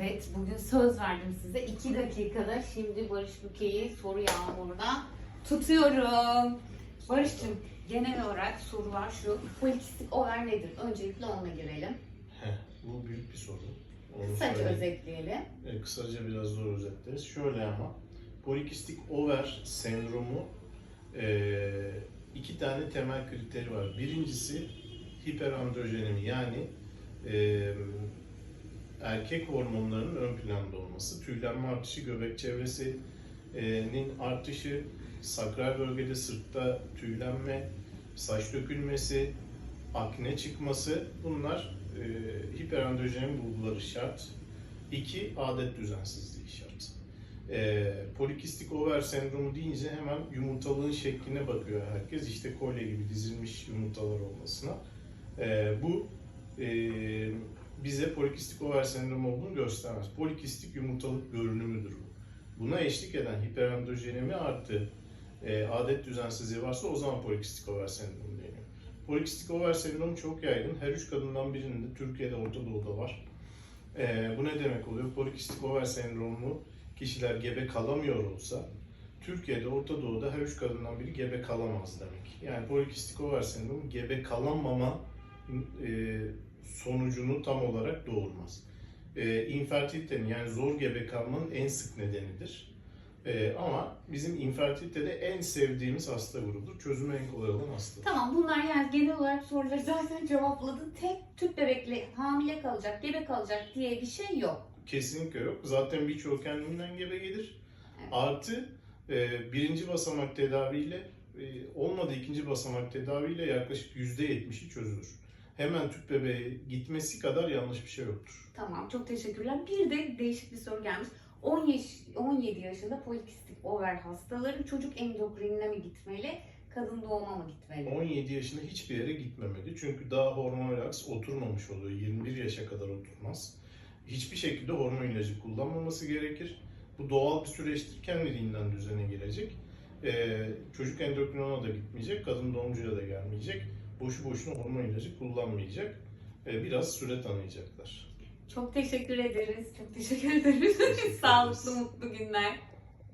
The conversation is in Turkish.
Evet, bugün söz verdim size. 2 dakikada şimdi Barış Büke'yi soru yağmuruna tutuyorum. Barış'cığım genel olarak sorular şu. Polikistik over nedir? Öncelikle onunla girelim. Heh, bu büyük bir soru. Onu Kısaca söyleyeyim. özetleyelim. E, kısaca biraz zor özetleriz. Şöyle ama polikistik over sendromu e, iki tane temel kriteri var. Birincisi hiperandrojenemi yani e, erkek hormonlarının ön planda olması. Tüylenme artışı, göbek çevresinin artışı, sakral bölgede sırtta tüylenme, saç dökülmesi, akne çıkması bunlar e, hiperandrojen bulguları şart. İki, adet düzensizliği şart. E, polikistik over sendromu deyince hemen yumurtalığın şekline bakıyor herkes. İşte kolye gibi dizilmiş yumurtalar olmasına. E, bu e, bize polikistik over sendromu olduğunu göstermez. Polikistik yumurtalık görünümüdür bu. Buna eşlik eden hiperandrojenemi artı e, adet düzensizliği varsa o zaman polikistik over sendromu deniyor. Polikistik over sendromu çok yaygın. Her üç kadından birinde Türkiye'de, Orta Doğu'da var. Ee, bu ne demek oluyor? Polikistik over sendromlu kişiler gebe kalamıyor olsa Türkiye'de, Orta Doğu'da her üç kadından biri gebe kalamaz demek. Yani polikistik over sendromu gebe kalamama e, sonucunu tam olarak doğurmaz. E, infertilitenin yani zor gebe kalmanın en sık nedenidir. E, ama bizim infertilitede en sevdiğimiz hasta grubudur. Çözümü en kolay olan hastadır. Tamam bunlar yani genel olarak soruları zaten cevapladın. Tek tüp bebekle hamile kalacak, gebe kalacak diye bir şey yok. Kesinlikle yok. Zaten birçoğu kendinden gebe gelir. Evet. Artı e, birinci basamak tedaviyle e, olmadı ikinci basamak tedaviyle yaklaşık yüzde yetmişi çözülür. Hemen tüp bebeğe gitmesi kadar yanlış bir şey yoktur. Tamam çok teşekkürler. Bir de değişik bir soru gelmiş. 10 yaş, 17 yaşında polikistik over hastaları çocuk endokrinine mi gitmeli, kadın doğuma mı gitmeli? 17 yaşında hiçbir yere gitmemeli. Çünkü daha hormonal aks oturmamış oluyor. 21 yaşa kadar oturmaz. Hiçbir şekilde hormon ilacı kullanmaması gerekir. Bu doğal bir süreçtir. Kendiliğinden düzene girecek. Ee, çocuk endokrinona da gitmeyecek, kadın doğumcuya da gelmeyecek. Boşu boşuna hormon ilacı kullanmayacak. Ee, biraz süre tanıyacaklar. Çok teşekkür ederiz. Çok teşekkür ederiz. Teşekkür ederiz. Sağlıklı, mutlu günler.